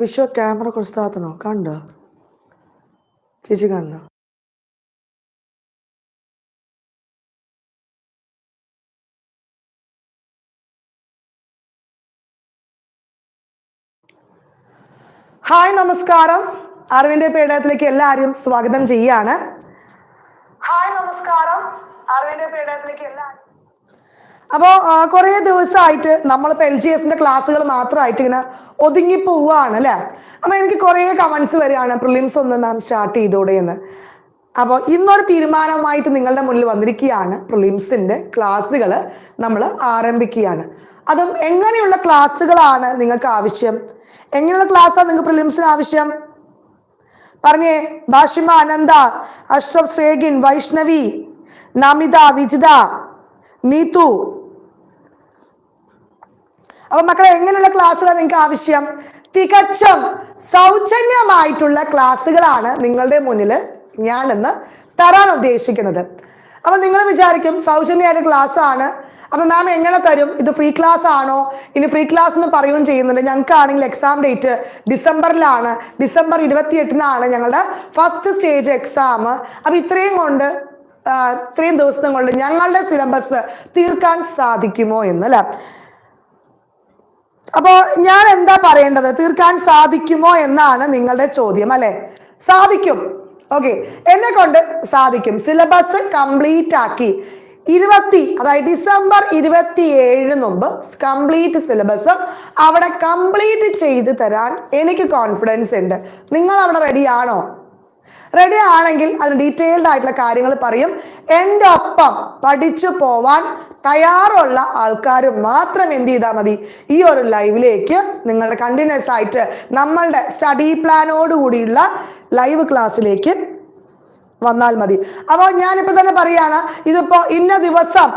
വിശ്വ camera കുറച്ച് താത്തണോ കണ്ടോ? ചേച്ചി കണ്ടോ? ഹായ് നമസ്കാരം. അറിവിന്റെ പേടകത്തിലേക്ക് എല്ലാവരും സ്വാഗതം ചെയ്യാണ്. ഹായ് നമസ്കാരം. അറിവിന്റെ പേടകത്തിലേക്ക് എല്ലാവരും അപ്പോൾ കുറേ ദിവസമായിട്ട് നമ്മളിപ്പോൾ എൽ ജി എസിന്റെ ക്ലാസ്സുകൾ മാത്രമായിട്ട് ഇങ്ങനെ ഒതുങ്ങി പോവുകയാണ് അല്ലേ? അപ്പോൾ എനിക്ക് കുറേ കമന്റ്സ് വരികയാണ്. പ്രിലിംസ് ഒന്ന് മാം സ്റ്റാർട്ട് ചെയ്തോടെ എന്ന്. അപ്പോൾ ഇന്നൊരു തീരുമാനമായിട്ട് നിങ്ങളുടെ മുന്നിൽ വന്നിരിക്കുകയാണ്. പ്രിലിംസിന്റെ ക്ലാസ്സുകൾ നമ്മൾ ആരംഭിക്കുകയാണ്. അതും എങ്ങനെയുള്ള ക്ലാസ്സുകളാണ് നിങ്ങൾക്ക് ആവശ്യം? എങ്ങനെയുള്ള ക്ലാസ്സാണ് നിങ്ങൾക്ക് പ്രിലിംസിന് ആവശ്യം? പറഞ്ഞേ ഭാഷിമ അനന്ത അഷ്റഫ് ശ്രേഗിൻ വൈഷ്ണവി നമിത വിജിത നീതു അപ്പൊ മക്കളെ എങ്ങനെയുള്ള ക്ലാസ്സുകളാണ് നിങ്ങൾക്ക് ആവശ്യം? തികച്ചും സൗജന്യമായിട്ടുള്ള ക്ലാസ്സുകളാണ് നിങ്ങളുടെ മുന്നിൽ ഞാനിന്ന് തരാൻ ഉദ്ദേശിക്കുന്നത്. അപ്പൊ നിങ്ങൾ വിചാരിക്കും സൗജന്യമായിട്ട് ക്ലാസ് ആണ് അപ്പൊ മാം എങ്ങനെ തരും? ഇത് ഫ്രീ ക്ലാസ് ആണോ ഇനി ഫ്രീ ക്ലാസ് എന്ന് പറയുകയും ചെയ്യുന്നുണ്ട്. ഞങ്ങൾക്കാണെങ്കിൽ എക്സാം ഡേറ്റ് ഡിസംബറിലാണ്. ഡിസംബർ ഇരുപത്തി എട്ടിനാണ് ഞങ്ങളുടെ ഫസ്റ്റ് സ്റ്റേജ് എക്സാം അപ്പൊ ഇത്രയും കൊണ്ട് ഇത്രയും ദിവസം കൊണ്ട് ഞങ്ങളുടെ സിലബസ് തീർക്കാൻ സാധിക്കുമോ എന്നല്ലേ അപ്പോൾ ഞാൻ എന്താ പറയേണ്ടത്? തീർക്കാൻ സാധിക്കുമോ എന്നാണ് നിങ്ങളുടെ ചോദ്യം അല്ലെ? സാധിക്കും. ഓക്കെ. എന്നെ കൊണ്ട് സാധിക്കും. സിലബസ് കംപ്ലീറ്റ് ആക്കി. ഇരുപത്തി അതായത് ഡിസംബർ ഇരുപത്തി ഏഴിന് മുമ്പ് കംപ്ലീറ്റ് സിലബസ് അവിടെ കംപ്ലീറ്റ് ചെയ്ത് തരാൻ എനിക്ക് കോൺഫിഡൻസ് ഉണ്ട്. നിങ്ങൾ അവിടെ റെഡിയാണോ റെഡി ആണെങ്കിൽ അതിന് ഡീറ്റെയിൽഡ് ആയിട്ടുള്ള കാര്യങ്ങൾ പറയും. എന്റെ ഒപ്പം പഠിച്ചു പോവാൻ തയ്യാറുള്ള ആൾക്കാർ മാത്രം എന്ത് ചെയ്താൽ മതി. ഈ ഒരു ലൈവിലേക്ക് നിങ്ങളുടെ കണ്ടിന്യൂസ് ആയിട്ട് നമ്മളുടെ സ്റ്റഡി പ്ലാനോട് കൂടിയുള്ള ലൈവ് ക്ലാസ്സിലേക്ക് വന്നാൽ മതി. അപ്പോൾ ഞാനിപ്പോൾ തന്നെ പറയുകയാണ് ഇതിപ്പോൾ ഇന്ന ദിവസം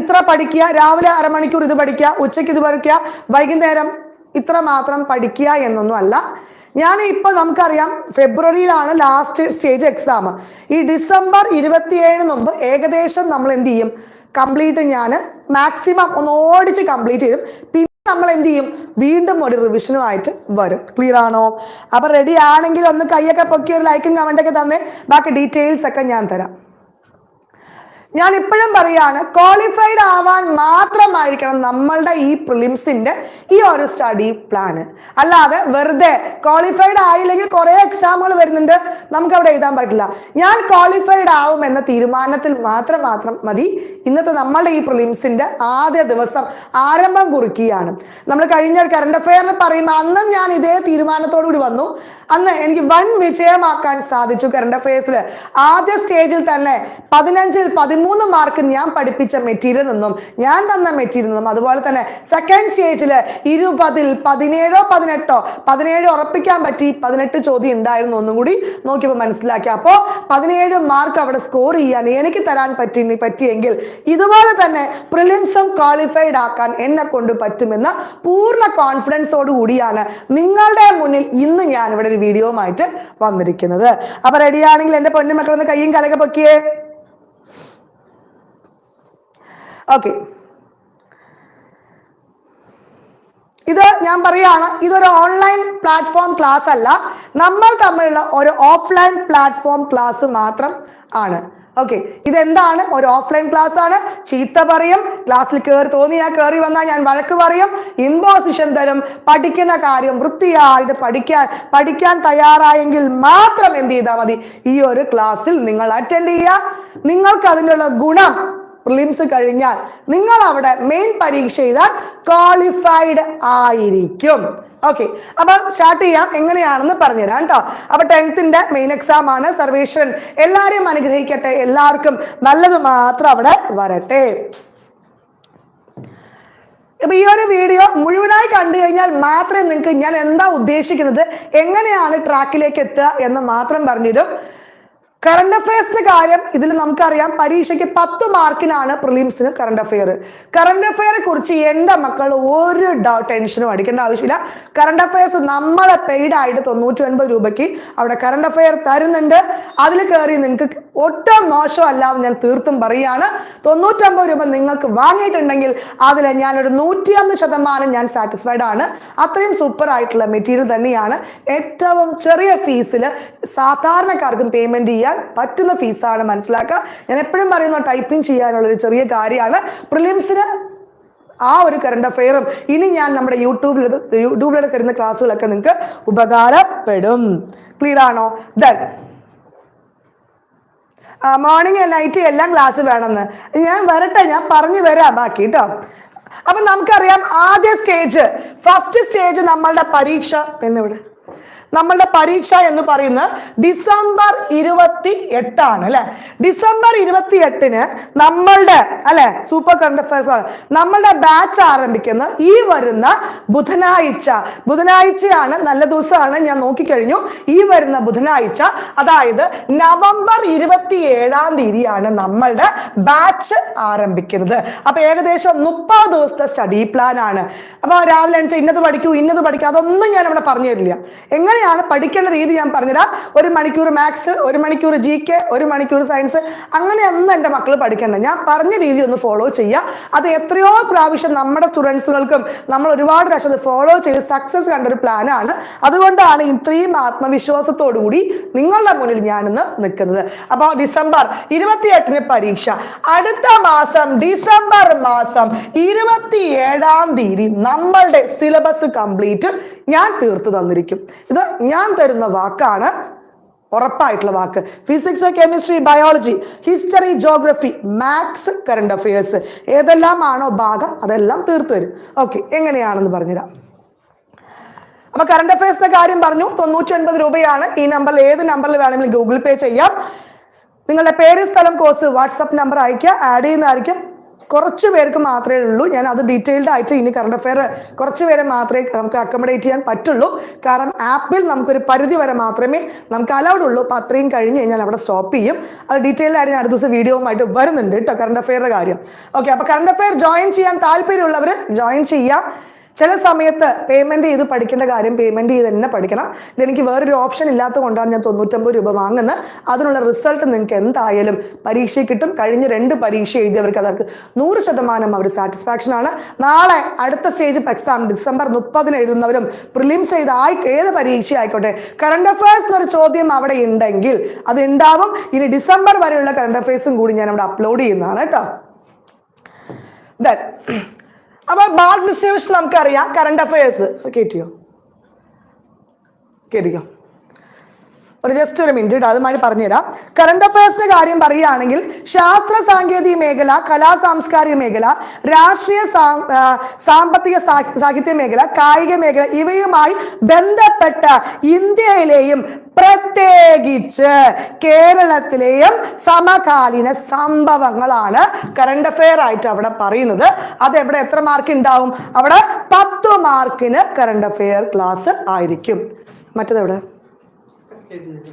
ഇത്ര പഠിക്കുക രാവിലെ അരമണിക്കൂർ ഇത് പഠിക്കുക ഉച്ചയ്ക്ക് ഇത് പഠിക്കുക വൈകുന്നേരം ഇത്ര മാത്രം പഠിക്കുക എന്നൊന്നും അല്ല ഞാൻ ഇപ്പൊ നമുക്കറിയാം ഫെബ്രുവരിയിലാണ് ലാസ്റ്റ് സ്റ്റേജ് എക്സാം ഈ ഡിസംബർ ഇരുപത്തിയേഴിന് മുമ്പ് ഏകദേശം നമ്മൾ എന്ത് ചെയ്യും? കംപ്ലീറ്റ് ഞാൻ മാക്സിമം ഒന്ന് ഓടിച്ച് കംപ്ലീറ്റ് ചെയ്യും. പിന്നെ നമ്മൾ എന്ത് ചെയ്യും? വീണ്ടും ഒരു റിവിഷനുമായിട്ട് വരും. ക്ലിയർ ആണോ? അപ്പൊ റെഡി ആണെങ്കിൽ ഒന്ന് കൈയൊക്കെ പൊക്കി ഒരു ലൈക്കും കമന്റൊക്കെ തന്നെ. ബാക്കി ഡീറ്റെയിൽസ് ഒക്കെ ഞാൻ തരാം. ഞാൻ ഇപ്പോഴും പറയാണ് ക്വാളിഫൈഡ് ആവാൻ മാത്രമായിരിക്കണം നമ്മളുടെ ഈ പ്രിലിംസിന്റെ ഈ ഒരു സ്റ്റഡി പ്ലാന് അല്ലാതെ വെറുതെ ക്വാളിഫൈഡ് ആയില്ലെങ്കിൽ കുറെ എക്സാമുകൾ വരുന്നുണ്ട് നമുക്ക് അവിടെ എഴുതാൻ പറ്റില്ല. ഞാൻ ക്വാളിഫൈഡ് ആവും എന്ന തീരുമാനത്തിൽ മാത്രം മാത്രം മതി. ഇന്നത്തെ നമ്മളുടെ ഈ പ്രിലിംസിന്റെ ആദ്യ ദിവസം ആരംഭം കുറിക്കുകയാണ്. നമ്മൾ കഴിഞ്ഞ കറണ്ട് അഫെയറിൽ പറയുമ്പോൾ അന്നും ഞാൻ ഇതേ തീരുമാനത്തോടു കൂടി വന്നു. അന്ന് എനിക്ക് വൻ വിജയമാക്കാൻ സാധിച്ചു കറണ്ട് അഫയേഴ്സിൽ ആദ്യ സ്റ്റേജിൽ തന്നെ പതിനഞ്ചിൽ പതിമൂന്ന് മാർക്ക് ഞാൻ പഠിപ്പിച്ച മെറ്റീരിയൽ നിന്നും ഞാൻ തന്ന മെറ്റീരിയൽ നിന്നും അതുപോലെ തന്നെ സെക്കൻഡ് സ്റ്റേജിൽ ഇരുപതിൽ പതിനേഴോ പതിനെട്ടോ പതിനേഴ് ഉറപ്പിക്കാൻ പറ്റി പതിനെട്ട് ചോദ്യം ഉണ്ടായിരുന്നു ഒന്നും കൂടി നോക്കിയപ്പോൾ മനസ്സിലാക്കി. അപ്പോൾ പതിനേഴ് മാർക്ക് അവിടെ സ്കോർ ചെയ്യാൻ എനിക്ക് തരാൻ പറ്റി പറ്റിയെങ്കിൽ ഇതുപോലെ തന്നെ പ്രിലിംസും ക്വാളിഫൈഡ് ആക്കാൻ എന്നെ കൊണ്ട് പറ്റുമെന്ന പൂർണ കോൺഫിഡൻസോട് കൂടിയാണ് നിങ്ങളുടെ മുന്നിൽ ഇന്ന് ഞാൻ ഇവിടെ ഒരു വീഡിയോയുമായിട്ട് വന്നിരിക്കുന്നത്. അപ്പൊ റെഡിയാണെങ്കിൽ പൊന്നുമക്കൾ ഒന്ന് കയ്യും കലക പൊക്കിയേ. ഓക്കെ ഇത് ഞാൻ പറയാണ് ഇതൊരു ഓൺലൈൻ പ്ലാറ്റ്ഫോം ക്ലാസ് അല്ല. നമ്മൾ തമ്മിലുള്ള ഒരു ഓഫ്ലൈൻ പ്ലാറ്റ്ഫോം ക്ലാസ് മാത്രം ആണ്. ഓക്കെ ഇതെന്താണ്? ഒരു ഓഫ്ലൈൻ ക്ലാസ് ആണ്. ചീത്ത പറയും. ക്ലാസ്സിൽ കയറി തോന്നിയാൽ കയറി വന്നാൽ ഞാൻ വഴക്ക് പറയും. ഇമ്പോസിഷൻ തരും. പഠിക്കുന്ന കാര്യം വൃത്തിയായിട്ട് പഠിക്കാൻ പഠിക്കാൻ തയ്യാറായെങ്കിൽ മാത്രം എന്ത് ചെയ്താൽ മതി? ഈ ഒരു ക്ലാസ്സിൽ നിങ്ങൾ അറ്റൻഡ് ചെയ്യുക. നിങ്ങൾക്ക് അതിനുള്ള ഗുണം പ്രിലിംസ് കഴിഞ്ഞാൽ നിങ്ങൾ അവിടെ മെയിൻ പരീക്ഷ ചെയ്താൽ ക്വാളിഫൈഡ് ആയിരിക്കും. ഓക്കെ അപ്പൊ സ്റ്റാർട്ട് ചെയ്യാം. എങ്ങനെയാണെന്ന് പറഞ്ഞുതരാം കേട്ടോ. അപ്പൊ ടെൻത്തിന്റെ മെയിൻ എക്സാം ആണ്. സർവേശ്വരൻ എല്ലാവരെയും അനുഗ്രഹിക്കട്ടെ. എല്ലാവർക്കും നല്ലത് മാത്രം അവിടെ വരട്ടെ. അപ്പൊ ഈ ഒരു വീഡിയോ മുഴുവനായി കണ്ടു കഴിഞ്ഞാൽ മാത്രമേ നിങ്ങൾക്ക് ഞാൻ എന്താ ഉദ്ദേശിക്കുന്നത് എങ്ങനെയാണ് ട്രാക്കിലേക്ക് എത്തുക എന്ന് മാത്രം പറഞ്ഞുതരും. കറണ്ട് അഫയേഴ്സിന്റെ കാര്യം ഇതിൽ നമുക്കറിയാം. പരീക്ഷയ്ക്ക് പത്ത് മാർക്കിനാണ് പ്രിലിംസിന് കറണ്ട് അഫെയർ കറണ്ട് അഫെയറെ കുറിച്ച് എന്റെ മക്കൾ ഒരു ടെൻഷനും അടിക്കേണ്ട ആവശ്യമില്ല. കറണ്ട് അഫയേഴ്സ് നമ്മളെ പെയ്ഡ് ആയിട്ട് തൊണ്ണൂറ്റി ഒൻപത് രൂപയ്ക്ക് അവിടെ കറണ്ട് അഫെയർ തരുന്നുണ്ട്. അതിൽ കയറി നിങ്ങൾക്ക് ഒട്ടും മോശമല്ലാതെ ഞാൻ തീർത്തും പറയുകയാണ്. തൊണ്ണൂറ്റമ്പത് രൂപ നിങ്ങൾക്ക് വാങ്ങിയിട്ടുണ്ടെങ്കിൽ അതിൽ ഞാനൊരു നൂറ്റിയൊന്ന് ശതമാനം ഞാൻ സാറ്റിസ്ഫൈഡ് ആണ്. അത്രയും സൂപ്പർ ആയിട്ടുള്ള മെറ്റീരിയൽ തന്നെയാണ്. ഏറ്റവും ചെറിയ ഫീസിൽ സാധാരണക്കാർക്കും പേയ്മെന്റ് ചെയ്യാൻ പറ്റുന്ന ഫീസാണ് മനസ്സിലാക്കുക. ഞാൻ എപ്പോഴും പറയുന്ന ടൈപ്പിംഗ് ചെയ്യാനുള്ള ഒരു ചെറിയ കാര്യമാണ്. പ്രിലിംസിന് ആ ഒരു കറണ്ട് അഫെയറും ഇനി ഞാൻ നമ്മുടെ യൂട്യൂബിൽ യൂട്യൂബിലൊക്കെ വരുന്ന ക്ലാസ്സുകളൊക്കെ നിങ്ങൾക്ക് ഉപകാരപ്പെടും. ക്ലിയർ ആണോ? ദൻ മോർണിംഗ് നൈറ്റ് എല്ലാം ക്ലാസ് വേണമെന്ന്. ഞാൻ വരട്ടെ ഞാൻ പറഞ്ഞു വരാം ബാക്കി കേട്ടോ അപ്പൊ നമുക്കറിയാം ആദ്യ സ്റ്റേജ് ഫസ്റ്റ് സ്റ്റേജ് നമ്മളുടെ പരീക്ഷ പിന്നെ ഇവിടെ. നമ്മളുടെ പരീക്ഷ എന്ന് പറയുന്നത് ഡിസംബർ ഇരുപത്തി എട്ടാണ് അല്ലെ? ഡിസംബർ ഇരുപത്തി എട്ടിന് നമ്മളുടെ അല്ലെ? സൂപ്പർ കറണ്ട് അഫയേഴ്സ് നമ്മളുടെ ബാച്ച് ആരംഭിക്കുന്നത് ഈ വരുന്ന ബുധനാഴ്ച. ബുധനാഴ്ചയാണ് നല്ല ദിവസമാണ് ഞാൻ നോക്കിക്കഴിഞ്ഞു. ഈ വരുന്ന ബുധനാഴ്ച അതായത് നവംബർ ഇരുപത്തി ഏഴാം തീയതിയാണ് നമ്മളുടെ ബാച്ച് ആരംഭിക്കുന്നത്. അപ്പൊ ഏകദേശം മുപ്പത് ദിവസത്തെ സ്റ്റഡി പ്ലാൻ ആണ് അപ്പൊ രാവിലെ എണീച്ച ഇന്നത് പഠിക്കൂ ഇന്നത് പഠിക്കൂ അതൊന്നും ഞാൻ ഇവിടെ പറഞ്ഞു തരില്ല എങ്ങനെയാണ് പഠിക്കേണ്ട രീതി ഞാൻ പറഞ്ഞുതരാം. ഒരു മണിക്കൂർ മാത്സ് ഒരു മണിക്കൂർ ജി കെ ഒരു മണിക്കൂർ സയൻസ് അങ്ങനെയൊന്നും എന്റെ മക്കൾ പഠിക്കേണ്ട. ഞാൻ പറഞ്ഞ രീതി ഒന്ന് ഫോളോ ചെയ്യുക. അത് എത്രയോ പ്രാവശ്യം നമ്മുടെ സ്റ്റുഡൻസുകൾക്കും നമ്മൾ ഒരുപാട് പ്രാവശ്യം അത് ഫോളോ ചെയ്ത് സക്സസ് കണ്ട ഒരു പ്ലാനാണ് അതുകൊണ്ടാണ് ഇത്രയും ആത്മവിശ്വാസത്തോടു കൂടി നിങ്ങളുടെ മുന്നിൽ ഞാനിന്ന് നിൽക്കുന്നത്. അപ്പോൾ ഡിസംബർ ഇരുപത്തിയെട്ടിന് പരീക്ഷ. അടുത്ത മാസം ഡിസംബർ മാസം ഇരുപത്തി ഏഴാം തീയതി നമ്മളുടെ സിലബസ് കംപ്ലീറ്റ് ഞാൻ തീർത്തു തന്നിരിക്കും. ഇത് ഞാൻ തരുന്ന വാക്കാണ് ഉറപ്പായിട്ടുള്ള വാക്ക്. Physics chemistry biology history geography maths current affairs ഏതെല്ലാം ആണോ ഭാഗം അതെല്ലാം തീർത്തു വരും ഓക്കെ എങ്ങനെയാണെന്ന് പറഞ്ഞുതരാം. അപ്പൊ കറണ്ട് അഫയേഴ്സിന്റെ കാര്യം പറഞ്ഞു. തൊണ്ണൂറ്റി രൂപയാണ്. ഈ നമ്പറിൽ ഏത് നമ്പറിൽ വേണമെങ്കിലും ഗൂഗിൾ പേ ചെയ്യാം. നിങ്ങളുടെ പേര് സ്ഥലം കോഴ്സ് വാട്സപ്പ് നമ്പർ അയക്കുക ആഡ് ചെയ്യുന്നതായിരിക്കും. കുറച്ച് പേർക്ക് മാത്രമേ ഉള്ളൂ. ഞാൻ അത് ഡീറ്റെയിൽഡ് ആയിട്ട് ഇനി കറണ്ട് അഫെയർ കുറച്ച് പേരെ മാത്രമേ നമുക്ക് അക്കോമഡേറ്റ് ചെയ്യാൻ പറ്റുള്ളൂ. കാരണം ആപ്പിൽ നമുക്കൊരു പരിധി വരെ മാത്രമേ നമുക്ക് അലൗഡ് ഉള്ളൂ. അപ്പോൾ അത്രയും കഴിഞ്ഞ് കഴിഞ്ഞാൽ അവിടെ സ്റ്റോപ്പ് ചെയ്യും. അത് ഡീറ്റെയിൽഡ് ആയിട്ട് ഞാൻ അടുത്ത ദിവസം വീഡിയോവുമായിട്ട് വരുന്നുണ്ട് കേട്ടോ കറണ്ട് അഫെയറിന്റെ കാര്യം. ഓക്കെ അപ്പോൾ കറണ്ട് അഫെയർ ജോയിൻ ചെയ്യാൻ താല്പര്യമുള്ളവർ ജോയിൻ ചെയ്യാം. ചില സമയത്ത് പേയ്മെന്റ് ചെയ്ത് പഠിക്കേണ്ട കാര്യം പേയ്മെന്റ് ചെയ്ത് തന്നെ പഠിക്കണം. ഇതെനിക്ക് വേറൊരു ഓപ്ഷൻ ഇല്ലാത്തത് കൊണ്ടാണ് ഞാൻ തൊണ്ണൂറ്റമ്പത് രൂപ വാങ്ങുന്നത്. അതിനുള്ള റിസൾട്ട് നിങ്ങൾക്ക് എന്തായാലും പരീക്ഷ കിട്ടും. കഴിഞ്ഞ രണ്ട് പരീക്ഷ എഴുതിയവർക്ക് അതവർക്ക് നൂറ് ശതമാനം അവർ സാറ്റിസ്ഫാക്ഷൻ ആണ്. നാളെ അടുത്ത സ്റ്റേജ് എക്സാം ഡിസംബർ മുപ്പതിന് എഴുതുന്നവരും പ്രിലിംസ് ചെയ്ത് ആയി ഏത് പരീക്ഷ ആയിക്കോട്ടെ. കറണ്ട് അഫയേഴ്സ് എന്നൊരു ചോദ്യം അവിടെ ഉണ്ടെങ്കിൽ അത് ഉണ്ടാവും. ഇനി ഡിസംബർ വരെയുള്ള കറണ്ട് അഫയേഴ്സും കൂടി ഞാൻ അവിടെ അപ്ലോഡ് ചെയ്യുന്നതാണ് കേട്ടോ. ദെൻ അപ്പോൾ മാർക്ക് ഡിസ്ട്രിബ്യൂഷൻ നമുക്കറിയാം കറണ്ട് അഫയേഴ്സ് കേട്ടിയോ? കേട്ടിക്കോ? ഒരു ജസ്റ്റ് ഒരു മിനിറ്റ് കേട്ടോ അതുമായി പറഞ്ഞുതരാം. കറണ്ട് അഫയേഴ്സിന്റെ കാര്യം പറയുകയാണെങ്കിൽ ശാസ്ത്ര സാങ്കേതിക മേഖല കലാ സാംസ്കാരിക മേഖല രാഷ്ട്രീയ സാമ്പത്തിക സാഹിത്യ മേഖല കായിക മേഖല ഇവയുമായി ബന്ധപ്പെട്ട ഇന്ത്യയിലെയും പ്രത്യേകിച്ച് കേരളത്തിലെയും സമകാലീന സംഭവങ്ങളാണ് കറണ്ട് അഫെയർ ആയിട്ട് അവിടെ പറയുന്നത്. അത് എവിടെ എത്ര മാർക്ക് ഉണ്ടാവും അവിടെ പത്ത് മാർക്കിന് കറണ്ട് അഫെയർ ക്ലാസ് ആയിരിക്കും. മറ്റത് എവിടെ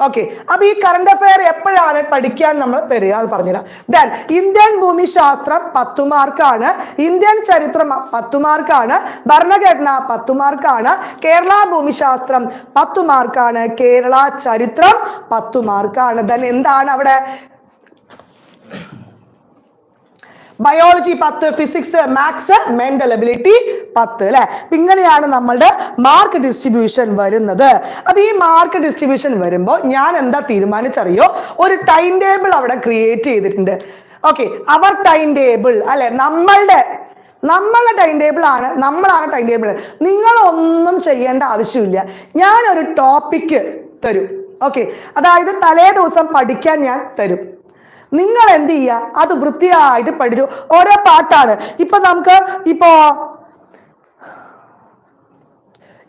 ഓക്കെ അപ്പൊ ഈ കറണ്ട് അഫയർ എപ്പോഴാണ് പഠിക്കാൻ നമ്മൾ തരിക എന്ന് പറഞ്ഞുതരാം. ദെൻ ഇന്ത്യൻ ഭൂമിശാസ്ത്രം പത്തു മാർക്കാണ് ഇന്ത്യൻ ചരിത്രം പത്തു മാർക്കാണ് ഭരണഘടന പത്തു മാർക്കാണ് കേരള ഭൂമിശാസ്ത്രം പത്തു മാർക്കാണ് കേരള ചരിത്രം പത്തു മാർക്കാണ് ദെൻ എന്താണ് അവിടെ ബയോളജി പത്ത് ഫിസിക്സ് മാത്സ് മെന്റൽ എബിലിറ്റി പത്ത് അല്ലെ? ഇങ്ങനെയാണ് നമ്മളുടെ മാർക്ക് ഡിസ്ട്രിബ്യൂഷൻ വരുന്നത്. അപ്പൊ ഈ മാർക്ക് ഡിസ്ട്രിബ്യൂഷൻ വരുമ്പോൾ ഞാൻ എന്താ തീരുമാനിച്ചറിയോ? ഒരു ടൈം ടേബിൾ അവിടെ ക്രിയേറ്റ് ചെയ്തിട്ടുണ്ട്. ഓക്കെ അവർ ടൈം ടേബിൾ അല്ലെ? നമ്മളുടെ നമ്മളുടെ ടൈം ടേബിൾ ആണ് നമ്മളാണ് ടൈം ടേബിൾ നിങ്ങളൊന്നും ചെയ്യേണ്ട ആവശ്യമില്ല. ഞാനൊരു ടോപ്പിക്ക് തരും. ഓക്കെ അതായത് തലേ ദിവസം പഠിക്കാൻ ഞാൻ തരും. നിങ്ങൾ എന്ത് ചെയ്യുക? അത് വൃത്തിയായിട്ട് പഠിച്ചു. ഓരോ പാട്ടാണ്. ഇപ്പൊ നമുക്ക് ഇപ്പോ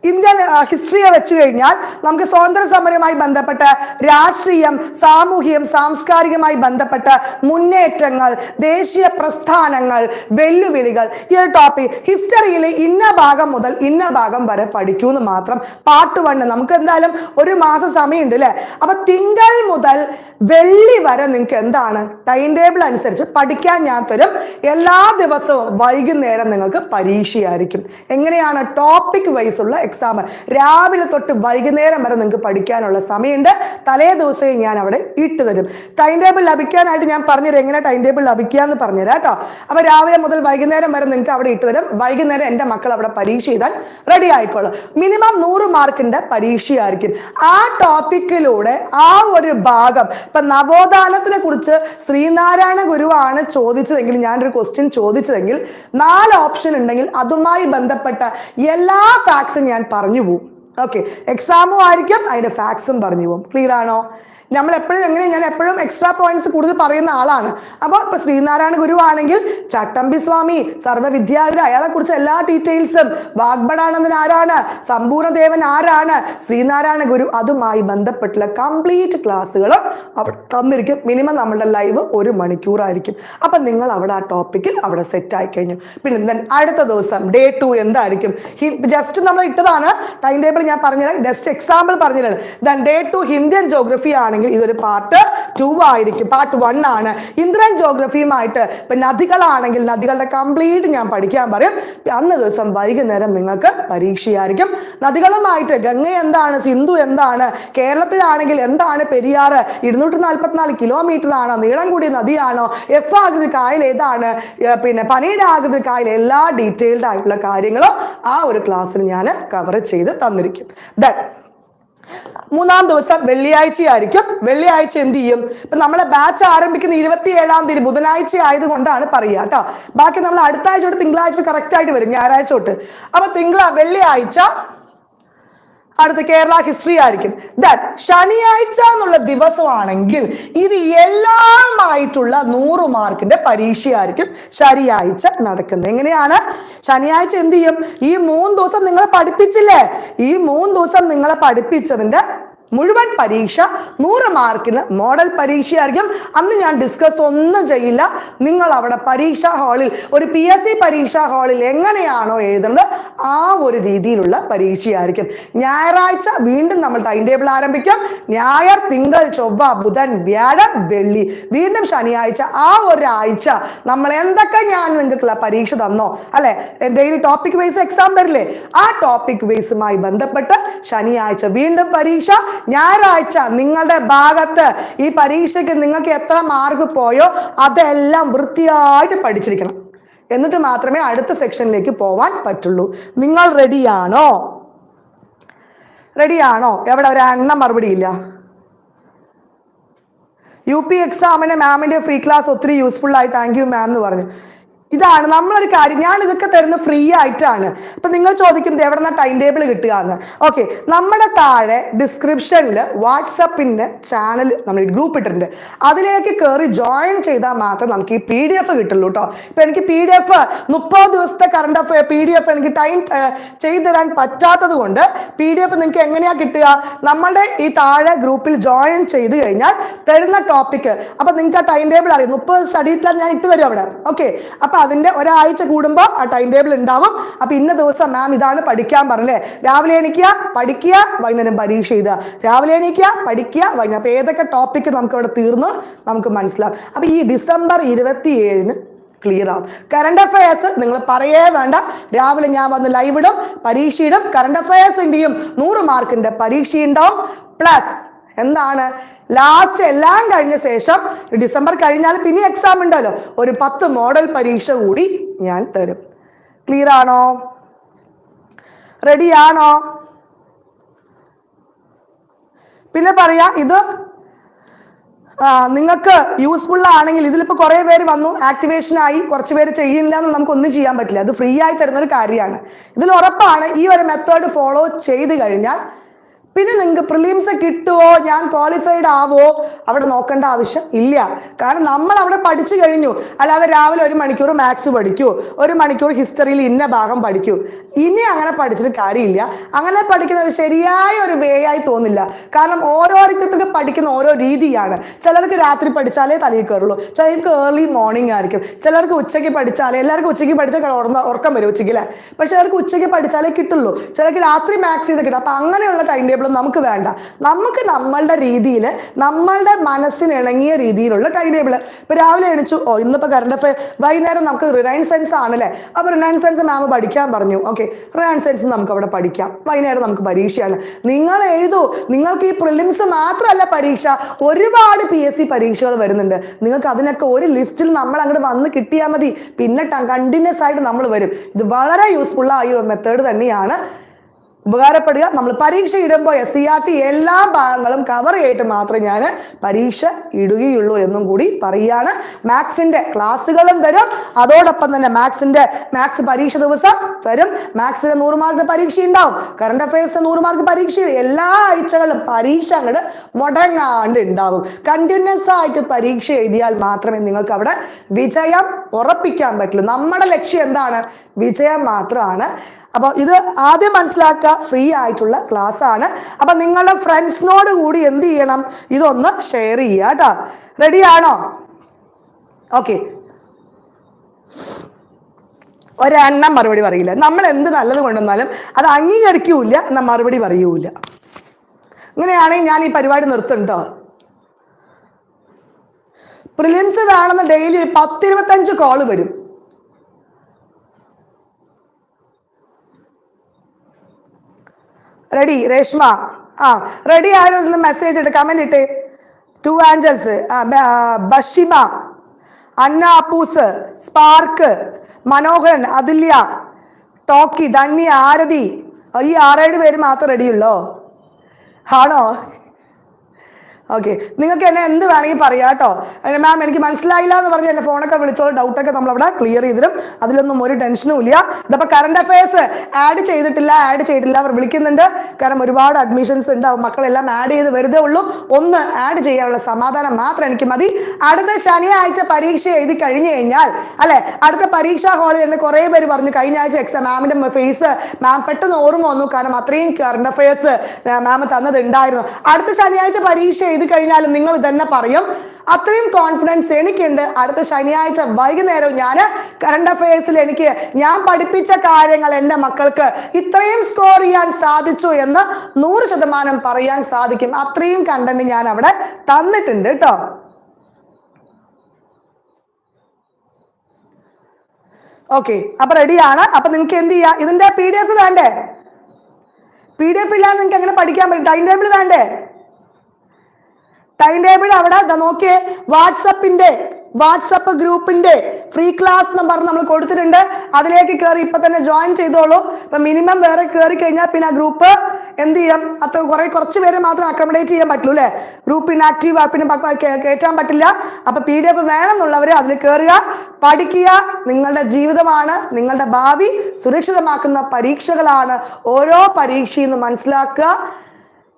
ഇന്ത്യൻ ഹിസ്റ്ററിയെ വെച്ച് കഴിഞ്ഞാൽ നമുക്ക് സ്വാതന്ത്ര്യ സമരവുമായി ബന്ധപ്പെട്ട രാഷ്ട്രീയം സാമൂഹ്യം സാംസ്കാരികമായി ബന്ധപ്പെട്ട മുന്നേറ്റങ്ങൾ ദേശീയ പ്രസ്ഥാനങ്ങൾ വെല്ലുവിളികൾ ഈ ഒരു ടോപ്പിക് ഹിസ്റ്ററിയിൽ ഇന്ന ഭാഗം മുതൽ ഇന്ന ഭാഗം വരെ പഠിക്കൂ എന്ന് മാത്രം പാർട്ട് വണ്ണ് നമുക്ക് എന്തായാലും ഒരു മാസം സമയമുണ്ട് അല്ലേ അപ്പൊ തിങ്കൾ മുതൽ വെള്ളി വരെ നിങ്ങൾക്ക് എന്താണ്? ടൈം ടേബിൾ അനുസരിച്ച് പഠിക്കാൻ ഞാൻ തരും. എല്ലാ ദിവസവും വൈകുന്നേരം നിങ്ങൾക്ക് പരീക്ഷയായിരിക്കും. എങ്ങനെയാണ്? ടോപ്പിക് വൈസ് ഉള്ള എക്സാം രാവിലെ തൊട്ട് വൈകുന്നേരം വരെ നിങ്ങൾക്ക് പഠിക്കാനുള്ള സമയമുണ്ട്. തലേ ദിവസം ഞാൻ അവിടെ ഇട്ട് തരും. ടൈം ടേബിൾ ലഭിക്കാനായിട്ട് ഞാൻ പറഞ്ഞുതരാം. എങ്ങനെ ടൈം ടേബിൾ ലഭിക്കുക എന്ന് പറഞ്ഞുതരാം കേട്ടോ. അപ്പൊ രാവിലെ മുതൽ വൈകുന്നേരം വരെ നിങ്ങൾക്ക് അവിടെ ഇട്ട് തരും. വൈകുന്നേരം എന്റെ മക്കൾ അവിടെ പരീക്ഷ ചെയ്താൽ റെഡി ആയിക്കോളും. മിനിമം നൂറ് മാർക്കിന്റെ പരീക്ഷയായിരിക്കും. ആ ടോപ്പിക്കിലൂടെ ആ ഒരു ഭാഗം ഇപ്പൊ നവോത്ഥാനത്തിനെ കുറിച്ച് ശ്രീനാരായണ ഗുരുവാണ് ചോദിച്ചതെങ്കിൽ ഞാനൊരു ക്വസ്റ്റ്യൻ ചോദിച്ചതെങ്കിൽ നാല് ഓപ്ഷൻ ഉണ്ടെങ്കിൽ അതുമായി ബന്ധപ്പെട്ട എല്ലാ ഫാക്ട്സും ഞാൻ പറഞ്ഞു പോവും. ഓക്കെ എക്സാമും ആയിരിക്കും അതിന്റെ ഫാക്സും പറഞ്ഞു പോകും ക്ലിയർ ആണോ? നമ്മൾ എപ്പോഴും എങ്ങനെ ഞാൻ എപ്പോഴും എക്സ്ട്രാ പോയിന്റ്സ് കൂടുതൽ പറയുന്ന ആളാണ്. അപ്പോൾ ഇപ്പൊ ശ്രീനാരായണ ഗുരു ആണെങ്കിൽ ചട്ടമ്പി സ്വാമി സർവവിദ്യാധര അയാളെ കുറിച്ച് എല്ലാ ഡീറ്റെയിൽസും വാഗ്ബടാനന്ദൻ ആരാണ്? സമ്പൂർണദേവൻ ആരാണ്? ശ്രീനാരായണ ഗുരു അതുമായി ബന്ധപ്പെട്ടുള്ള കംപ്ലീറ്റ് ക്ലാസ്സുകളും അവിടെ തന്നിരിക്കും. മിനിമം നമ്മളുടെ ലൈവ് ഒരു മണിക്കൂറായിരിക്കും. അപ്പം നിങ്ങൾ അവിടെ ആ ടോപ്പിക്കിൽ അവിടെ സെറ്റ് ആയി കഴിഞ്ഞു. പിന്നെ ദെൻ അടുത്ത ദിവസം ഡേ ടു എന്തായിരിക്കും? ജസ്റ്റ് നമ്മൾ ഇട്ടതാണ്. ടൈം ടേബിൾ ഞാൻ പറഞ്ഞുതരാം. ജസ്റ്റ് എക്സാമ്പിൾ പറഞ്ഞുതരാം then day two Indian geography ആണെങ്കിൽ ഇതൊരു പാർട്ട് ടു ആയിരിക്കും. പാർട്ട് വൺ ആണ്. ഇന്ത്യൻ ജോഗ്രഫിയുമായിട്ട് ഇപ്പം നദികളാണെങ്കിൽ നദികളുടെ കംപ്ലീറ്റ് ഞാൻ പഠിക്കാൻ പറയും. അന്ന് ദിവസം വൈകുന്നേരം നിങ്ങൾക്ക് പരീക്ഷയായിരിക്കും. നദികളുമായിട്ട് ഗംഗ എന്താണ് സിന്ധു എന്താണ് കേരളത്തിലാണെങ്കിൽ എന്താണ് പെരിയാറ് ഇരുന്നൂറ്റി നാൽപ്പത്തിനാല് കിലോമീറ്റർ ആണോ. നീളം കൂടിയ നദിയാണോ? എഫ് ആകൃതി കായൽ ഏതാണ്? പിന്നെ പനയുടെ ആകൃതി കായൽ എല്ലാ ഡീറ്റെയിൽഡ് ആയിട്ടുള്ള കാര്യങ്ങളും ആ ഒരു ക്ലാസ്സിൽ ഞാൻ കവർ ചെയ്ത് തന്നിരിക്കും. ദൻ മൂന്നാം ദിവസം വെള്ളിയാഴ്ചയായിരിക്കും. വെള്ളിയാഴ്ച എന്ത് ചെയ്യും? ഇപ്പൊ നമ്മളെ ബാച്ച് ആരംഭിക്കുന്ന ഇരുപത്തി ഏഴാം തീയതി ബുധനാഴ്ച ആയതുകൊണ്ടാണ് പറയുക കേട്ടോ. ബാക്കി നമ്മൾ അടുത്ത ആഴ്ച തൊട്ട് തിങ്കളാഴ്ച കറക്റ്റ് ആയിട്ട് വരും. ഞായറാഴ്ച തൊട്ട്. അപ്പൊ തിങ്കള വെള്ളിയാഴ്ച അടുത്ത കേരള ഹിസ്റ്ററി ആയിരിക്കും. ദാറ്റ് ശനിയാഴ്ച എന്നുള്ള ദിവസമാണെങ്കിൽ ഇത് എല്ലാമായിട്ടുള്ള നൂറ് മാർക്കിന്റെ പരീക്ഷയായിരിക്കും ശനിയാഴ്ച നടക്കുന്നത്. എങ്ങനെയാണ്? ശനിയാഴ്ച എന്ത് ചെയ്യും? ഈ മൂന്ന് ദിവസം നിങ്ങളെ പഠിപ്പിച്ചില്ലേ? ഈ മൂന്ന് ദിവസം നിങ്ങളെ പഠിപ്പിച്ചതിന്റെ മുഴുവൻ പരീക്ഷ നൂറ് മാർക്കിന് മോഡൽ പരീക്ഷയായിരിക്കും. അന്ന് ഞാൻ ഡിസ്കസ് ഒന്നും ചെയ്യില്ല. നിങ്ങൾ അവിടെ പരീക്ഷാ ഹാളിൽ ഒരു പി എസ് സി പരീക്ഷാ ഹാളിൽ എങ്ങനെയാണോ എഴുതുന്നത് ആ ഒരു രീതിയിലുള്ള പരീക്ഷയായിരിക്കും. ഞായറാഴ്ച വീണ്ടും നമ്മൾ ടൈം ടേബിൾ ആരംഭിക്കാം. ഞായർ തിങ്കൾ ചൊവ്വ ബുധൻ വ്യാഴം വെള്ളി. വീണ്ടും ശനിയാഴ്ച ആ ഒരാഴ്ച നമ്മൾ എന്തൊക്കെ ഞാൻ നിങ്ങൾക്കുള്ള പരീക്ഷ തന്നോ അല്ലെ? ഡെയിലി ടോപ്പിക് വൈസ് എക്സാം തരില്ലേ ആ ടോപ്പിക് വൈസുമായി ബന്ധപ്പെട്ട് ശനിയാഴ്ച വീണ്ടും പരീക്ഷ ഞായറാഴ്ച നിങ്ങളുടെ ഭാഗത്ത് ഈ പരീക്ഷയ്ക്ക് നിങ്ങൾക്ക് എത്ര മാർക്ക് പോയോ അതെല്ലാം വൃത്തിയായിട്ട് പഠിച്ചിരിക്കണം. എന്നിട്ട് മാത്രമേ അടുത്ത സെക്ഷനിലേക്ക് പോവാൻ പറ്റുള്ളൂ. നിങ്ങൾ റെഡിയാണോ? റെഡിയാണോ? എവിടെ? ഒരു എണ്ണം മറുപടി ഇല്ല. യു പി എക്സാമിന് മാമിന്റെ ഫ്രീ ക്ലാസ് ഒത്തിരി യൂസ്ഫുൾ ആയി താങ്ക് യു മാം എന്ന് പറഞ്ഞു. ഇതാണ് നമ്മളൊരു കാര്യം. ഞാൻ ഇതൊക്കെ തരുന്ന ഫ്രീ ആയിട്ടാണ്. അപ്പൊ നിങ്ങൾ ചോദിക്കുന്നത് എവിടെ നിന്നാ ടൈം ടേബിൾ കിട്ടുക എന്ന് ഓക്കെ നമ്മുടെ താഴെ ഡിസ്ക്രിപ്ഷനിൽ വാട്സപ്പിന്റെ ചാനൽ നമ്മൾ ഗ്രൂപ്പ് ഇട്ടിട്ടുണ്ട്. അതിലേക്ക് കയറി ജോയിൻ ചെയ്താൽ മാത്രം നമുക്ക് ഈ പി ഡി എഫ് കിട്ടുള്ളൂ കേട്ടോ ഇപ്പൊ എനിക്ക് പി ഡി എഫ് മുപ്പത് ദിവസത്തെ current affair P D F എനിക്ക് ടൈം ചെയ്തു തരാൻ പറ്റാത്തത് കൊണ്ട് പി ഡി എഫ് നിങ്ങൾക്ക് എങ്ങനെയാ കിട്ടുക? നമ്മളുടെ ഈ താഴെ ഗ്രൂപ്പിൽ ജോയിൻ ചെയ്ത് കഴിഞ്ഞാൽ തരുന്ന ടോപ്പിക്ക് അപ്പൊ നിങ്ങൾക്ക് ആ ടൈം ടേബിൾ അറിയാം. മുപ്പത് സ്റ്റഡി പ്ലാൻ ഞാൻ ഇട്ട് തരും അവിടെ. ഓക്കെ അപ്പൊ അതിന്റെ ഒരാഴ്ച കൂടുമ്പോൾ ആ ടൈം ടേബിൾ ഉണ്ടാവും. അപ്പൊ ഇന്ന ദിവസം മാം ഇതാണ് പഠിക്കാൻ പറഞ്ഞേ രാവിലെ എണീക്കുക പഠിക്കുക വൈകുന്നേരം പരീക്ഷ എഴുതുക. രാവിലെ എണീക്കുക പഠിക്കുക വൈകുന്നേരം. അപ്പൊ ഏതൊക്കെ ടോപ്പിക്ക് നമുക്ക് ഇവിടെ തീർന്നു നമുക്ക് മനസ്സിലാവും. അപ്പൊ ഈ ഡിസംബർ ഇരുപത്തി ഏഴിന് ക്ലിയർ ആവും. കറണ്ട് അഫയേഴ്സ് നിങ്ങൾ പറയേ വേണ്ട. രാവിലെ ഞാൻ വന്ന് ലൈവ് ഇടും പരീക്ഷ ഇടും. കറണ്ട് അഫയേഴ്സിന്റെയും നൂറ് മാർക്കിന്റെ പരീക്ഷ ഉണ്ടാവും. പ്ലസ് എന്താണ്? ലാസ്റ്റ് എല്ലാം കഴിഞ്ഞ ശേഷം ഡിസംബർ കഴിഞ്ഞാൽ പിന്നെ എക്സാം ഉണ്ടല്ലോ. ഒരു പത്ത് മോഡൽ പരീക്ഷ കൂടി ഞാൻ തരും. ക്ലിയർ ആണോ? റെഡിയാണോ പിന്നെ പറയാ ഇത് നിങ്ങൾക്ക് യൂസ്ഫുൾ ആണെങ്കിൽ ഇതിലിപ്പോൾ കുറേ പേര് വന്നു. ആക്ടിവേഷൻ ആയി. കുറച്ച് പേര് ചെയ്യില്ല എന്ന് നമുക്കൊന്നും ചെയ്യാൻ പറ്റില്ല. അത് ഫ്രീ ആയി തരുന്ന ഒരു കാര്യമാണ്. ഇതിൽ ഉറപ്പാണ് ഈ ഒരു മെത്തേഡ് ഫോളോ ചെയ്ത് കഴിഞ്ഞാൽ പിന്നെ നിങ്ങൾക്ക് പ്രിലിംസ് കിട്ടുമോ ഞാൻ ക്വാളിഫൈഡ് ആവോ? അവിടെ നോക്കേണ്ട ആവശ്യം ഇല്ല. കാരണം നമ്മൾ അവിടെ പഠിച്ചു കഴിഞ്ഞു. അല്ലാതെ രാവിലെ ഒരു മണിക്കൂർ മാത്സ് പഠിക്കൂ. ഒരു മണിക്കൂർ ഹിസ്റ്ററിയിൽ ഇന്ന ഭാഗം പഠിക്കൂ. ഇനി അങ്ങനെ പഠിച്ചിട്ട് കാര്യമില്ല. അങ്ങനെ പഠിക്കുന്ന ഒരു ശരിയായ ഒരു വേ ആയി തോന്നില്ല. കാരണം ഓരോരുത്തർക്ക് പഠിക്കുന്ന ഓരോ രീതിയാണ്. ചിലർക്ക് രാത്രി പഠിച്ചാലേ തലയിൽ കയറുള്ളൂ. ചിലർക്ക് ഏർലി മോർണിംഗ് ആയിരിക്കും. ചിലർക്ക് ഉച്ചയ്ക്ക് പഠിച്ചാലേ എല്ലാവർക്കും ഉച്ചയ്ക്ക് പഠിച്ചാൽ ഉറക്കം വരും ഉച്ചയ്ക്ക് അല്ലേ? പക്ഷെ ചിലർക്ക് ഉച്ചയ്ക്ക് പഠിച്ചാലേ കിട്ടുള്ളൂ. ചിലർക്ക് രാത്രി മാത്സ് ചെയ്ത് കിട്ടും. അപ്പം അങ്ങനെയുള്ള ടൈം ടേബിൾ നമുക്ക് വേണ്ട. നമുക്ക് നമ്മളുടെ രീതിയിൽ നമ്മളുടെ മനസ്സിനിണങ്ങിയ രീതിയിലുള്ള ടൈം ടേബിൾ ഇപ്പം രാവിലെ എണിച്ചു ഓ ഇന്നിപ്പോൾ കറണ്ട് അഫയർ വൈകുന്നേരം നമുക്ക് റിലയൻസ് സെൻസ് ആണല്ലേ? അപ്പോൾ റിലയൻസ് സെൻസ് മാം പഠിക്കാൻ പറഞ്ഞു. ഓക്കെ റിലയൻസ് സെൻസ് നമുക്ക് അവിടെ പഠിക്കാം. വൈകുന്നേരം നമുക്ക് പരീക്ഷയാണ്. നിങ്ങൾ എഴുതൂ. നിങ്ങൾക്ക് ഈ പ്രിലിംസ് മാത്രമല്ല പരീക്ഷ. ഒരുപാട് പി എസ് സി പരീക്ഷകൾ വരുന്നുണ്ട്. നിങ്ങൾക്ക് അതിനൊക്കെ ഒരു ലിസ്റ്റിൽ നമ്മൾ അങ്ങോട്ട് വന്ന് കിട്ടിയാൽ മതി. പിന്നെ കണ്ടിന്യൂസ് ആയിട്ട് നമ്മൾ വരും. ഇത് വളരെ യൂസ്ഫുൾ ആയ മെത്തേഡ് തന്നെയാണ്. ഉപകാരപ്പെടുക. നമ്മൾ പരീക്ഷ ഇടുമ്പോൾ എസ് സി ആർ ടി എല്ലാ ഭാഗങ്ങളും കവർ ചെയ്തിട്ട് മാത്രമേ ഞാൻ പരീക്ഷ ഇടുകയുള്ളൂ എന്നും കൂടി പറയുകയാണ്. മാത്സിന്റെ ക്ലാസ്സുകളും തരും. അതോടൊപ്പം തന്നെ മാത്സിന്റെ മാത്സ് പരീക്ഷ ദിവസം തരും. മാത്സിന് നൂറ് മാർക്ക് പരീക്ഷ ഉണ്ടാവും. കറണ്ട് അഫയേഴ്സിന് നൂറ് മാർക്ക് പരീക്ഷ എല്ലാ ആഴ്ചകളിലും പരീക്ഷ അങ്ങോട്ട് മുടങ്ങാണ്ട് ഉണ്ടാവും. കണ്ടിന്യൂസ് ആയിട്ട് പരീക്ഷ എഴുതിയാൽ മാത്രമേ നിങ്ങൾക്ക് അവിടെ വിജയം ഉറപ്പിക്കാൻ പറ്റുള്ളൂ. നമ്മുടെ ലക്ഷ്യം എന്താണ്? വിജയം മാത്രമാണ്. അപ്പോൾ ഇത് ആദ്യം മനസ്സിലാക്കുക ഫ്രീ ആയിട്ടുള്ള ക്ലാസ് ആണ്. അപ്പം നിങ്ങളുടെ ഫ്രണ്ട്സിനോട് കൂടി എന്ത് ചെയ്യണം? ഇതൊന്ന് ഷെയർ ചെയ്യുക കേട്ടോ. റെഡിയാണോ ഓക്കെ ഒരെണ്ണം മറുപടി പറയില്ല. നമ്മൾ എന്ത് നല്ലത് കൊണ്ടുവന്നാലും അത് അംഗീകരിക്കൂല എന്നാൽ മറുപടി പറയൂല ഇങ്ങനെയാണെങ്കിൽ ഞാൻ ഈ പരിപാടി നിർത്തുണ്ടോ പ്രിലിംസ് വേണമെന്ന് ഡെയിലി ഒരു പത്തിരുപത്തഞ്ച് കോൾ വരും. റെഡി രേഷ്മ. ആ റെഡി ആയിരുന്നു മെസ്സേജ് ഇട്ട് കമന്റ് ഇട്ട്. Two angels Bashima Anna Appoos spark Manoharan Athulya talkie Dhanya ആരതി. ഈ ആറേഴ് പേര് മാത്രം റെഡിയുള്ളോ ആണോ? ഓക്കെ നിങ്ങൾക്ക് എന്നെ എന്ത് വേണമെങ്കിൽ പറയാം കേട്ടോ. മാം എനിക്ക് മനസ്സിലായില്ല എന്ന് പറഞ്ഞ് എന്റെ ഫോണൊക്കെ വിളിച്ചോളൂ. ഡൗട്ടൊക്കെ നമ്മളവിടെ ക്ലിയർ ചെയ്തിരും അതിലൊന്നും ഒരു ടെൻഷനും ഇല്ല. ഇതിപ്പോൾ കറണ്ട് അഫയേഴ്സ് ആഡ് ചെയ്തിട്ടില്ല ആഡ് ചെയ്തിട്ടില്ല. അവർ വിളിക്കുന്നുണ്ട്. കാരണം ഒരുപാട് അഡ്മിഷൻസ് ഉണ്ട്. മക്കളെല്ലാം ആഡ് ചെയ്ത് വെറുതെ ഉള്ളൂ. ഒന്ന് ആഡ് ചെയ്യാനുള്ള സമാധാനം മാത്രം എനിക്ക് മതി. അടുത്ത ശനിയാഴ്ച പരീക്ഷ എഴുതി കഴിഞ്ഞു കഴിഞ്ഞാൽ അല്ലെ? അടുത്ത പരീക്ഷാ ഹാളിൽ എന്നെ കുറേ പേര് പറഞ്ഞു കഴിഞ്ഞ ആഴ്ച എക്സാം മാമിന്റെ ഫേസ് മാം പെട്ടെന്ന് ഓർമ്മ വന്നു. കാരണം അത്രയും കറണ്ട് അഫയേഴ്സ് മാം തന്നത് ഉണ്ടായിരുന്നു അടുത്ത ശനിയാഴ്ച പരീക്ഷ എഴുതി കഴിഞ്ഞാലും നിങ്ങൾ തന്നെ പറയും. അത്രയും കോൺഫിഡൻസ് എനിക്കുണ്ട്. അടുത്ത ശനിയാഴ്ച വൈകുന്നേരം ഞാൻ കറണ്ട് അഫയേഴ്സിൽ എനിക്ക് ഞാൻ പഠിപ്പിച്ച കാര്യങ്ങൾ എന്റെ മക്കൾക്ക് ഇത്രയും സ്കോർ ചെയ്യാൻ സാധിച്ചു എന്ന് നൂറ് ശതമാനം പറയാൻ സാധിക്കും. അത്രയും കണ്ടന്റ് ഞാൻ അവിടെ തന്നിട്ടുണ്ട് കേട്ടോ ഓക്കെ അപ്പൊ റെഡിയാണ് അപ്പൊ നിങ്ങൾക്ക് എന്ത് ചെയ്യാം? ഇതിന്റെ പി ഡി എഫ് വേണ്ടേ? പി ഡി എഫ് ഇല്ലാതെ നിങ്ങൾക്ക് എങ്ങനെ പഠിക്കാൻ പറ്റും? ടൈം ടേബിൾ വേണ്ടേ? ടൈം ടേബിൾ അവിടെ നോക്കിയേ വാട്സപ്പിന്റെ വാട്സപ്പ് ഗ്രൂപ്പിന്റെ ഫ്രീ ക്ലാസ് പറഞ്ഞ് നമ്മൾ കൊടുത്തിട്ടുണ്ട്. അതിലേക്ക് കയറി ഇപ്പൊ തന്നെ ജോയിൻ ചെയ്തോളൂ. ഇപ്പൊ മിനിമം വേറെ കയറി കഴിഞ്ഞാൽ പിന്നെ ആ ഗ്രൂപ്പ് എന്ത് ചെയ്യാം? അത്ര കുറെ കുറച്ച് പേരെ മാത്രം അക്കോമഡേറ്റ് ചെയ്യാൻ പറ്റുള്ളൂ അല്ലേ? ഗ്രൂപ്പ് ഇനാക്റ്റീവ് പിന്നെ കയറ്റാൻ പറ്റില്ല. അപ്പൊ പി ഡി എഫ് വേണമെന്നുള്ളവർ അതിൽ കയറുക പഠിക്കുക. നിങ്ങളുടെ ജീവിതമാണ് നിങ്ങളുടെ ഭാവി സുരക്ഷിതമാക്കുന്ന പരീക്ഷകളാണ് ഓരോ പരീക്ഷയും എന്ന് മനസ്സിലാക്കുക.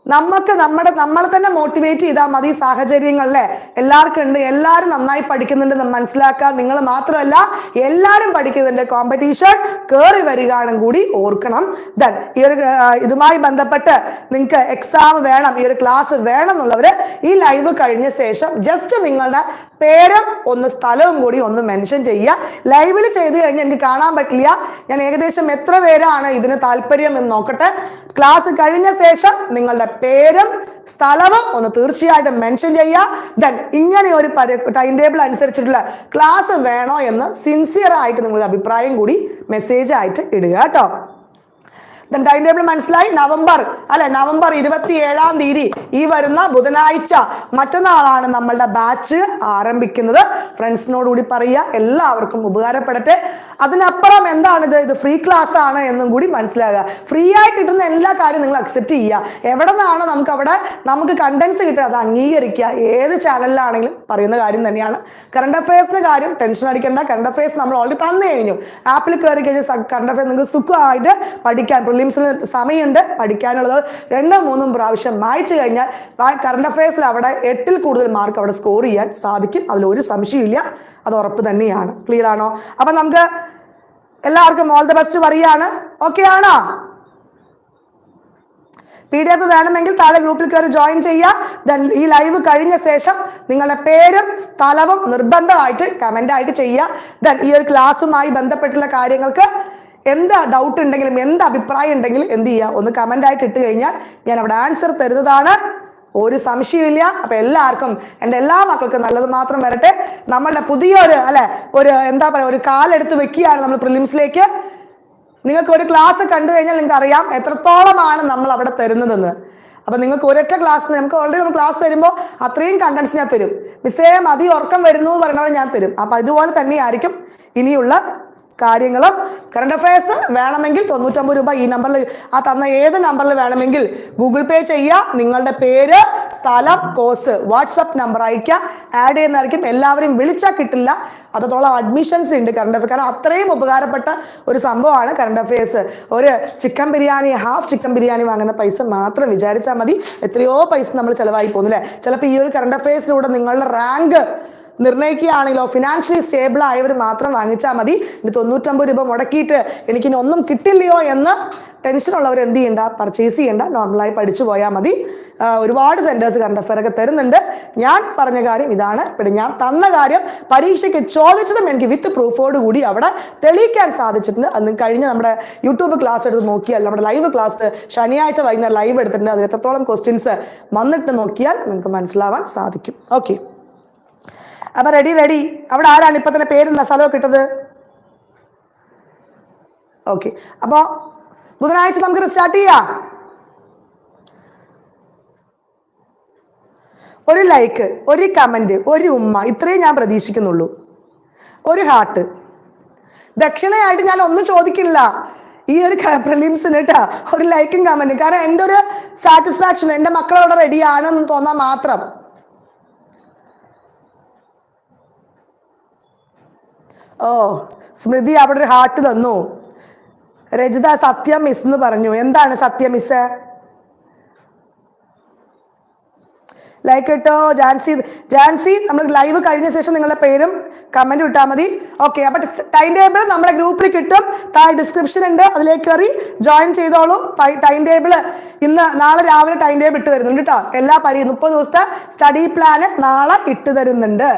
നമുക്ക് നമ്മുടെ നമ്മളെ തന്നെ മോട്ടിവേറ്റ് ചെയ്താൽ മതി സാഹചര്യങ്ങളിലെ. എല്ലാവർക്കും ഉണ്ട്. എല്ലാവരും നന്നായി പഠിക്കുന്നുണ്ട് മനസ്സിലാക്കുക. നിങ്ങൾ മാത്രമല്ല എല്ലാവരും പഠിക്കുന്നുണ്ട്. കോമ്പറ്റീഷൻ കയറി വരികയാണെന്നും കൂടി ഓർക്കണം. ദൻ ഈ ഒരു ഇതുമായി ബന്ധപ്പെട്ട് നിങ്ങൾക്ക് എക്സാം വേണം ഈ ഒരു ക്ലാസ് വേണം എന്നുള്ളവർ ഈ ലൈവ് കഴിഞ്ഞ ശേഷം ജസ്റ്റ് നിങ്ങളുടെ പേരും ഒന്ന് സ്ഥലവും കൂടി ഒന്ന് മെൻഷൻ ചെയ്യുക. ലൈവിൽ ചെയ്ത് കഴിഞ്ഞാൽ എനിക്ക് കാണാൻ പറ്റില്ല. ഞാൻ ഏകദേശം എത്ര പേരാണ് ഇതിന് താല്പര്യം എന്ന് നോക്കട്ടെ. ക്ലാസ് കഴിഞ്ഞ ശേഷം നിങ്ങളുടെ പേരും സ്ഥലവും ഒന്ന് തീർച്ചയായിട്ടും മെൻഷൻ ചെയ്യുക. ദെൻ ഇങ്ങനെ ഒരു ടൈം ടേബിൾ അനുസരിച്ചിട്ടുള്ള ക്ലാസ് വേണോ എന്ന് സിൻസിയർ ആയിട്ട് നിങ്ങളുടെ അഭിപ്രായം കൂടി മെസ്സേജ് ആയിട്ട് ഇടുക കേട്ടോ. ടൈം ടേബിൾ മനസ്സിലായി? നവംബർ അല്ലെ? നവംബർ ഇരുപത്തി ഏഴാം തീയതി ഈ വരുന്ന ബുധനാഴ്ച മറ്റന്നാളാണ് നമ്മളുടെ ബാച്ച് ആരംഭിക്കുന്നത്. ഫ്രണ്ട്സിനോടുകൂടി പറയുക എല്ലാവർക്കും ഉപകാരപ്പെടട്ടെ. അതിനപ്പുറം എന്താണിത്? ഇത് ഫ്രീ ക്ലാസ് ആണ് എന്നും കൂടി മനസ്സിലാകുക. ഫ്രീ ആയി കിട്ടുന്ന എല്ലാ കാര്യവും നിങ്ങൾ അക്സെപ്റ്റ് ചെയ്യുക. എവിടെ നിന്നാണ് നമുക്ക് അവിടെ നമുക്ക് കണ്ടൻസ് കിട്ടുക അത് അംഗീകരിക്കുക. ഏത് ചാനലിലാണെങ്കിലും പറയുന്ന കാര്യം തന്നെയാണ്. കറണ്ട് അഫയേഴ്സിന്റെ കാര്യം ടെൻഷൻ അടിക്കേണ്ട. കറണ്ട് അഫയേഴ്സ് നമ്മൾ ഓൾറെഡി തന്നു കഴിഞ്ഞു. ആപ്പിൽ കയറി കഴിഞ്ഞാൽ കറണ്ട് അഫയേഴ്സ് നിങ്ങൾക്ക് സുഖമായിട്ട് പഠിക്കാൻ പ്രിലിംസിന് സമയമുണ്ട്. പഠിക്കാനുള്ളത് രണ്ടും മൂന്നും പ്രാവശ്യം വായിച്ചു കഴിഞ്ഞാൽ കറണ്ട് അഫയേഴ്സിൽ അവിടെ എട്ടിൽ കൂടുതൽ മാർക്ക് അവിടെ സ്കോർ ചെയ്യാൻ സാധിക്കും. അതിൽ ഒരു സംശയമില്ല അത് ഉറപ്പ് തന്നെയാണ്. ക്ലിയർ ആണോ? അപ്പം നമുക്ക് എല്ലാവർക്കും ഓൾ ദ ബെസ്റ്റ് പറയാണ് ഓക്കെ ആണോ? പി ഡി എഫ് വേണമെങ്കിൽ താഴെ ഗ്രൂപ്പിൽ കയറി ജോയിൻ ചെയ്യുക. ദെൻ ഈ ലൈവ് കഴിഞ്ഞ ശേഷം നിങ്ങളുടെ പേരും സ്ഥലവും നിർബന്ധമായിട്ട് കമന്റായിട്ട് ചെയ്യുക. ദെൻ ഈ ഒരു ക്ലാസ്സുമായി ബന്ധപ്പെട്ടുള്ള കാര്യങ്ങൾക്ക് എന്ത് ഡൗട്ട് ഉണ്ടെങ്കിലും എന്ത് അഭിപ്രായം ഉണ്ടെങ്കിലും എന്ത് ചെയ്യുക ഒന്ന് കമന്റ് ആയിട്ട് ഇട്ട് കഴിഞ്ഞാൽ ഞാൻ അവിടെ ആൻസർ തരുന്നതാണ്. ഒരു സംശയമില്ല അപ്പൊ എല്ലാവർക്കും എന്റെ എല്ലാ മക്കൾക്കും നല്ലത് മാത്രം വരട്ടെ. നമ്മളുടെ പുതിയൊരു അല്ലെ ഒരു എന്താ പറയുക ഒരു കാലെടുത്ത് വെക്കുകയാണ് നമ്മൾ പ്രിലിംസിലേക്ക് നിങ്ങൾക്ക് ഒരു ക്ലാസ് കണ്ടു കഴിഞ്ഞാൽ നിങ്ങൾക്ക് അറിയാം എത്രത്തോളമാണ് നമ്മൾ അവിടെ തരുന്നതെന്ന്. അപ്പൊ നിങ്ങൾക്ക് ഒരൊറ്റ ക്ലാസ് നമുക്ക് ഓൾറെഡി നമ്മൾ ക്ലാസ് തരുമ്പോൾ അത്രയും കണ്ടൻസ് ഞാൻ തരും. മിസ്സേ മതി ഉറക്കം വരുന്നു പറഞ്ഞാൽ ഞാൻ തരും. അപ്പൊ ഇതുപോലെ തന്നെയായിരിക്കും ഇനിയുള്ള കാര്യങ്ങളും. കറണ്ട് അഫയേഴ്സ് വേണമെങ്കിൽ തൊണ്ണൂറ്റമ്പത് രൂപ ഈ നമ്പറിൽ ആ തന്ന ഏത് നമ്പറിൽ വേണമെങ്കിൽ ഗൂഗിൾ പേ ചെയ്യുക നിങ്ങളുടെ പേര് സ്ഥലം കോഴ്സ് വാട്സപ്പ് നമ്പർ അയക്കുക ആഡ് ചെയ്യുന്നതായിരിക്കും. എല്ലാവരെയും വിളിച്ചാൽ കിട്ടില്ല. അതോളം അഡ്മിഷൻസ് ഉണ്ട് കറണ്ട് അഫയർ കാരണം അത്രയും ഉപകാരപ്പെട്ട ഒരു സംഭവമാണ് കറണ്ട് അഫയേഴ്സ് ഒരു chicken biryani half chicken biryani വാങ്ങുന്ന പൈസ മാത്രം വിചാരിച്ചാൽ മതി. എത്രയോ പൈസ നമ്മൾ ചിലവായി പോകുന്നില്ലേ ചിലപ്പോൾ ഈ ഒരു കറണ്ട് അഫയേഴ്സിലൂടെ നിങ്ങളുടെ റാങ്ക് നിർണയിക്കുകയാണെങ്കിലോ ഫിനാൻഷ്യലി സ്റ്റേബിൾ ആയവർ മാത്രം വാങ്ങിച്ചാൽ മതി. ഇനി തൊണ്ണൂറ്റമ്പത് രൂപ മുടക്കിയിട്ട് എനിക്കിനി ഒന്നും കിട്ടില്ലയോ എന്ന് ടെൻഷനുള്ളവർ എന്ത് ചെയ്യണ്ട പർച്ചേസ് ചെയ്യണ്ട നോർമലായി പഠിച്ചു പോയാൽ മതി. ഒരുപാട് സെന്റേഴ്സ് കറണ്ട് അഫയർ ഒക്കെ തരുന്നുണ്ട്. ഞാൻ പറഞ്ഞ കാര്യം ഇതാണ്. പിന്നെ ഞാൻ തന്ന കാര്യം പരീക്ഷയ്ക്ക് ചോദിച്ചതും എനിക്ക് വിത്ത് പ്രൂഫോട് കൂടി അവിടെ തെളിയിക്കാൻ സാധിച്ചിട്ടുണ്ട്. അന്ന് കഴിഞ്ഞ നമ്മുടെ യൂട്യൂബ് ക്ലാസ് എടുത്ത് നോക്കിയാൽ നമ്മുടെ ലൈവ് ക്ലാസ് ശനിയാഴ്ച വൈകുന്നേരം ലൈവ് എടുത്തിട്ടുണ്ട്. അതിൽ എത്രത്തോളം ക്വസ്റ്റ്യൻസ് വന്നിട്ട് നോക്കിയാൽ നിങ്ങൾക്ക് മനസ്സിലാവാൻ സാധിക്കും. ഓക്കെ അപ്പൊ റെഡി റെഡി അവിടെ ആരാണ് ഇപ്പൊ തന്നെ പേരുള്ള സ്ഥലമൊക്കെ ഇട്ടത്? ഓക്കെ അപ്പോൾ ബുധനാഴ്ച നമുക്ക് സ്റ്റാർട്ട് ചെയ്യാം. ഒരു ലൈക്ക് ഒരു കമന്റ് ഒരു ഉമ്മ ഇത്രയും ഞാൻ പ്രതീക്ഷിക്കുന്നുള്ളൂ. ഒരു ഹാർട്ട് ദക്ഷിണയായിട്ട് ഞാൻ ഒന്നും ചോദിക്കില്ല. ഈ ഒരു പ്രിലിംസിന് കേട്ടാ ഒരു ലൈക്കും കമന്റും കാരണം എന്റെ ഒരു സാറ്റിസ്ഫാക്ഷൻ എന്റെ മക്കളവിടെ റെഡിയാണെന്ന് തോന്നാൻ മാത്രം. ഓ സ്മൃതി അവിടെ ഒരു ഹാർട്ട് തന്നു. രജിത സത്യ മിസ് എന്ന് പറഞ്ഞു. എന്താണ് സത്യ മിസ് ലൈക്ക് ഇട്ടോ? ജാൻസി ജാൻസി നമ്മൾ ലൈവ് കഴിഞ്ഞ ശേഷം നിങ്ങളുടെ പേരും കമന്റ് ഇട്ടാൽ മതി. ഓക്കെ അപ്പൊ ടൈം ടേബിൾ നമ്മുടെ ഗ്രൂപ്പിൽ കിട്ടും. താഴെ ഡിസ്ക്രിപ്ഷൻ ഉണ്ട്. അതിലേക്ക് കയറി ജോയിൻ ചെയ്തോളൂ. ടൈം ടേബിൾ ഇന്ന് നാളെ രാവിലെ ടൈം ടേബിൾ ഇട്ട് തരുന്നുണ്ട് കേട്ടോ എല്ലാ പരി മുപ്പത് ദിവസത്തെ സ്റ്റഡി പ്ലാന് നാളെ ഇട്ട് തരുന്നുണ്ട്.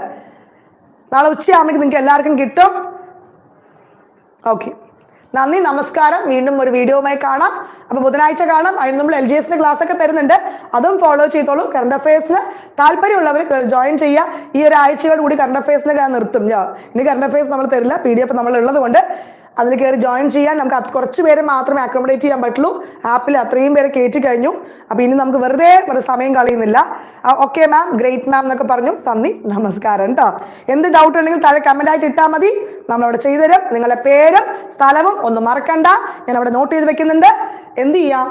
നാളെ ഉച്ചയാകുമ്പോൾ നിങ്ങൾക്ക് എല്ലാവർക്കും കിട്ടും. ഓക്കെ നന്ദി നമസ്കാരം. വീണ്ടും ഒരു വീഡിയോയുമായി കാണാം. അപ്പോൾ ബുധനാഴ്ച കാണാം. അതിന് നമ്മൾ എൽ ജി എസിന്റെ ക്ലാസ് ഒക്കെ തരുന്നുണ്ട്. അതും ഫോളോ ചെയ്തോളൂ. കറണ്ട് അഫയേഴ്സിന് താല്പര്യമുള്ളവർ ജോയിൻ ചെയ്യുക ഈ ഒരു ആഴ്ചയോടുകൂടി കറണ്ട് അഫയേഴ്സിന് ഞാൻ നിർത്തും. ഇനി കറണ്ട് അഫയേഴ്സ് നമ്മൾ തരില്ല. പി ഡി എഫ് നമ്മൾ ഉള്ളത് കൊണ്ട് അതിൽ കയറി ജോയിൻ ചെയ്യാൻ നമുക്ക് കുറച്ച് പേരെ മാത്രമേ അക്കോമഡേറ്റ് ചെയ്യാൻ പറ്റുള്ളൂ. ആപ്പിൽ അത്രയും പേരെ കയറ്റി കഴിഞ്ഞു. അപ്പോൾ ഇനി നമുക്ക് വെറുതെ സമയം കളയുന്നില്ല. ഓക്കെ മാം ഗ്രേറ്റ് മാം എന്നൊക്കെ പറഞ്ഞു. നന്ദി. നമസ്കാരം കേട്ടോ എന്ത് ഡൗട്ട് ഉണ്ടെങ്കിൽ താഴെ കമന്റ് ആയിട്ട് ഇട്ടാൽ മതി. നമ്മളവിടെ ചെയ്തുതരും നിങ്ങളുടെ പേരും സ്ഥലവും ഒന്നും മറക്കണ്ട. ഞാൻ അവിടെ നോട്ട് ചെയ്ത് വെക്കുന്നുണ്ട്. എന്ത് ചെയ്യാം?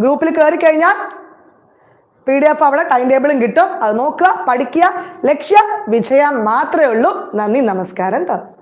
ഗ്രൂപ്പിൽ കയറി കഴിഞ്ഞാൽ പി ഡി എഫ് അവിടെ ടൈം ടേബിളും കിട്ടും. അത് നോക്കുക പഠിക്കുക. ലക്ഷ്യം വിജയം മാത്രമേ ഉള്ളൂ. നന്ദി. നമസ്കാരം കേട്ടോ